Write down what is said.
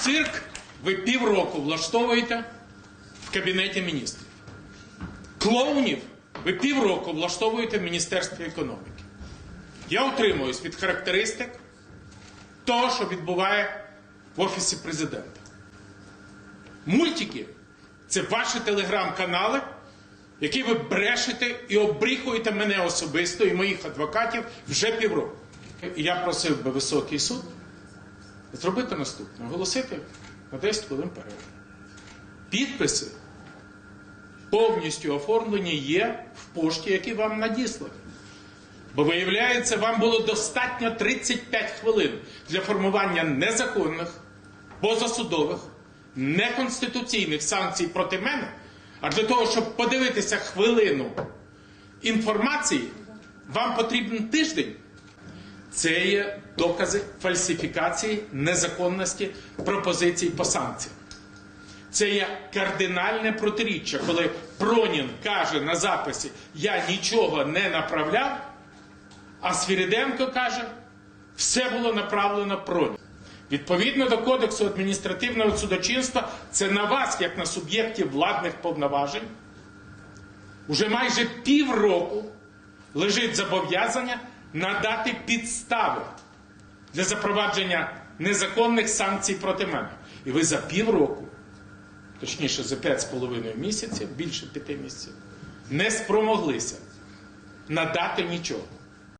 Цирк ви півроку влаштовуєте в Кабінеті міністрів. Клоунів ви півроку влаштовуєте в Міністерстві економіки. Я утримуюсь від характеристик того, що відбуває в Офісі президента. Мультики це ваші телеграм-канали, які ви брешете і обріхуєте мене особисто і моїх адвокатів вже півроку. І я просив би високий суд зробити наступне: оголосити на 10 хвилин перерву. Підписи повністю оформлені є в пошті, які вам надіслані. Бо виявляється, вам було достатньо 35 хвилин для формування незаконних, позасудових, неконституційних санкцій проти мене. А для того, щоб подивитися хвилину інформації, вам потрібен тиждень. Це є докази фальсифікації незаконності пропозицій по санкціям. Це є кардинальне протиріччя, коли Пронін каже на записі: Я нічого не направляв, а Свіриденко каже, все було направлено Пронін. Відповідно до Кодексу адміністративного судочинства, це на вас, як на суб'єктів владних повноважень, уже майже півроку лежить зобов'язання надати підстави для запровадження незаконних санкцій проти мене. І ви за півроку, точніше за 5,5 місяців, більше 5 місяців, не спромоглися надати нічого.